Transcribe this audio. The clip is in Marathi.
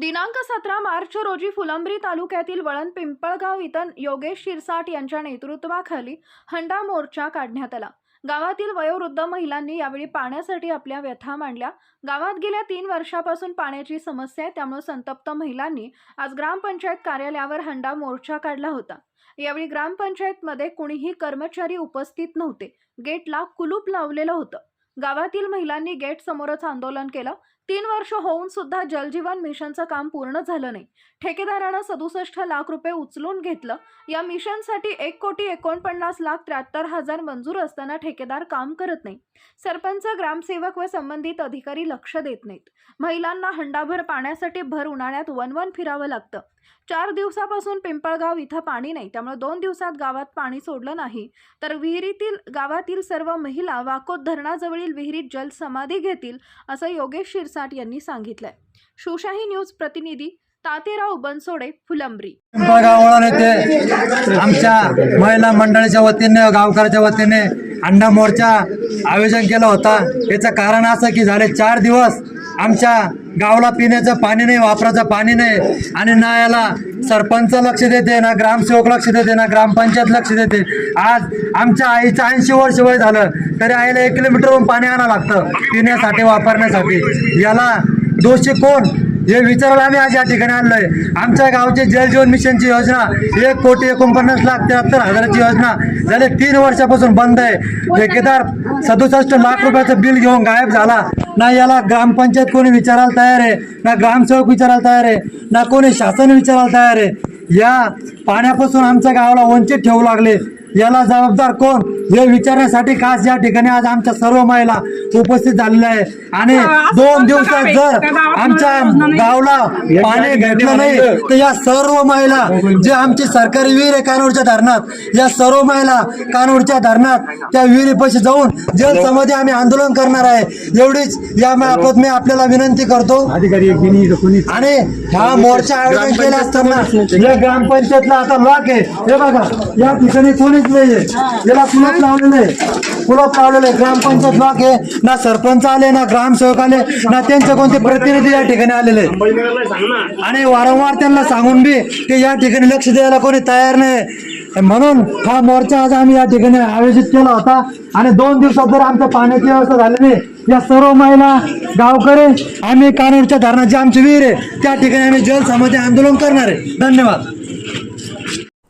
दिनांक सतरा मार्च रोजी फुलंब्री तालुक्यातील वळण पिंपळगाव इथं योगेश शिरसाट यांच्या नेतृत्वाखाली हंडा मोर्चा काढण्यात आला. गावातील वयोवृद्ध महिलांनी यावेळी पाण्यासाठी आपल्या व्यथा मांडल्या. गावात गेल्या तीन वर्षापासून पाण्याची समस्या आहे त्यामुळे संतप्त महिलांनी आज ग्रामपंचायत कार्यालयावर हंडा मोर्चा काढला होता. यावेळी ग्रामपंचायतमध्ये कुणीही कर्मचारी उपस्थित नव्हते. गेटला कुलूप लावलेलं होतं. गावातील महिलांनी गेट समोरच आंदोलन केलं. तीन वर्ष होऊन सुद्धा जलजीवन मिशनचं काम पूर्ण झालं नाही. ठेकेदारानं सदुसष्ट लाख रुपये उचलून घेतलं. या मिशनसाठी एक कोटी एकोणपन्नास लाख त्र्याहत्तर हजार मंजूर असताना ठेकेदार काम करत नाही. सरपंच ग्रामसेवक व संबंधित अधिकारी लक्ष देत नाहीत. महिलांना हंडाभर पाण्यासाठी भर उन्हाळ्यात वनवन फिरावं लागतं. चार दिवसापासून पिंपळगाव इथं पाणी नाही. त्यामुळे दोन दिवसात गावात पाणी सोडलं नाही. तर विहिरीतील गावातील सर्व महिला वाकोद धरणाजवळील विहिरीत जलसमाधी घेतील असं योगेश शिरसाट यांनी सांगितलंय. शिवशाही न्यूज प्रतिनिधी तातेराव बनसोडे फुलंब्री. येथे आमच्या महिला मंडळीच्या वतीने गावकऱ्याच्या वतीने अंडा मोर्चा आयोजन केलं होता. याचं कारण असं की झाले चार दिवस आमच्या गावाला पिण्याचं पाणी नाही वापराचं पाणी नाही. आणि ना याला सरपंच लक्ष देते ना ग्रामसेवक लक्ष देते ना ग्रामपंचायत लक्ष देते. आज आमच्या आईचं ऐंशी वर्ष वय झालं तरी आईला एक किलोमीटरहून पाणी आणावं लागतं पिण्यासाठी वापरण्यासाठी. याला दोषी कोण? हे विचारायला आम्ही आज या ठिकाणी आहे आमच्या गावचे जलजीवन मिशनची योजना एक कोटी एकोणपन्नास लाख त्र्याहत्तर हजाराची योजना झाले. तीन वर्षापासून बंद आहे. ठेकेदार सदुसष्ट लाख रुपयाचं बिल घेऊन गायब झाला. ना याला ग्रामपंचायत कोणी विचारायला तयार आहे ना ग्रामसेवक विचारायला तयार आहे ना कोणी शासन विचारायला तयार आहे. या पाण्यापासून आमच्या गावाला वंचित ठेवू लागले. याला जबाबदार कोण? हे विचारण्यासाठी खास या ठिकाणी आज आमच्या सर्व महिला उपस्थित झालेल्या आहे आणि दोन दिवसात जर आमच्या गावला पाणी भेटलं नाही तर या सर्व महिला जे आमची सरकारी विहीर आहे कानूरच्या धरणात या सर्व महिला कानूरच्या धरणात त्या विहिरीपाशी जाऊन जल समाधी आम्ही आंदोलन करणार आहे. एवढीच या मार्फत मी आपल्याला विनंती करतो. आणि हा मोर्चा आयोजन केला असताना या ग्रामपंचायतला आता लॉक आहे. हे बघा या ठिकाणी कोणीच नाहीये. याला कुलप लावलेलं आहे. कुलप लावलेलं आहे. ग्रामपंचायत लॉक आहे. ना सरपंच आले ना ग्रामसेवक आले ना त्यांचे कोणते प्रतिनिधी या ठिकाणी आलेले आहेत. आणि वारंवार त्यांना सांगून बी की या ठिकाणी लक्ष द्यायला कोणी तयार नाही. म्हणून हा मोर्चा आज आम्ही या ठिकाणी आयोजित केला होता. आणि दोन दिवसात जर आमच्या पाण्याची व्यवस्था झाली नाही या सर्व महिला गावकरी आम्ही कानूरच्या धरणाची आमची विहीर आहे. त्या ठिकाणी आम्ही जलसमाधी आंदोलन करणार आहे. धन्यवाद.